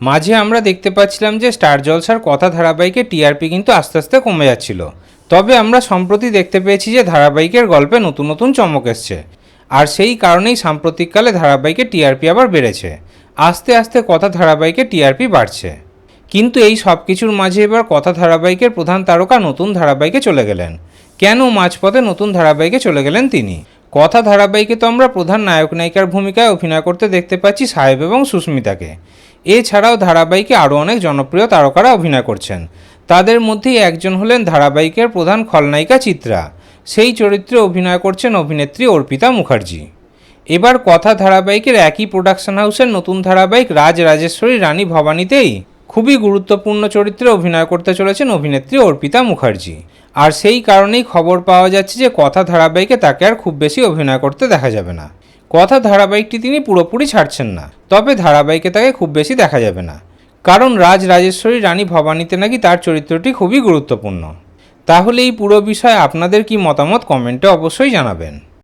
মাঝে আমরা দেখতে পাচ্ছিলাম যে স্টার জলসার কথা ধারাবাহিকে টিআরপি কিন্তু আস্তে আস্তে কমে যাচ্ছিল। তবে আমরা সম্প্রতি দেখতে পেয়েছি যে ধারাবাহিকের গল্পে নতুন নতুন চমক এসছে। আর সেই কারণেই সাম্প্রতিককালে ধারাবাহিকে টিআরপি আবার বেড়েছে। আস্তে আস্তে কথা ধারাবাহিকে টিআরপি বাড়ছে। কিন্তু এই সব কিছুর মাঝে এবার কথা ধারাবাহিকের প্রধান তারকা নতুন ধারাবাহিকে চলে গেলেন। কেন মাঝপথে নতুন ধারাবাহিকে চলে গেলেন তিনি? কথা ধারাবাহিকে তো আমরা প্রধান নায়ক নায়িকার ভূমিকায় অভিনয় করতে দেখতে পাচ্ছি সাহেব এবং সুস্মিতাকে। এছাড়াও ধারাবাহিকে আরও অনেক জনপ্রিয় তারকারা অভিনয় করছেন। তাদের মধ্যেই একজন হলেন ধারাবাহিকের প্রধান খলনায়িকা চিত্রা। সেই চরিত্রে অভিনয় করছেন অভিনেত্রী অর্পিতা মুখার্জি। এবার কথা ধারাবাহিকের একই প্রোডাকশন হাউসের নতুন ধারাবাহিক রাজ রাজেশ্বরী রানী ভবানীতেই খুবই গুরুত্বপূর্ণ চরিত্রে অভিনয় করতে চলেছেন অভিনেত্রী অর্পিতা মুখার্জি। আর সেই কারণেই খবর পাওয়া যাচ্ছে যে কথা ধারাবাহিকে তাকে আর খুব বেশি অভিনয় করতে দেখা যাবে না। কথা ধারাবাহিকটি তিনি পুরোপুরি ছাড়ছেন না। তবে ধারাবাহিকে তাকে খুব বেশি দেখা যাবে না। কারণ রাজ রাজেশ্বরী রানী ভবানীতে নাকি তার চরিত্রটি খুবই গুরুত্বপূর্ণ। তাহলে এই পুরো বিষয়ে আপনাদের কি মতামত কমেন্টে অবশ্যই জানাবেন।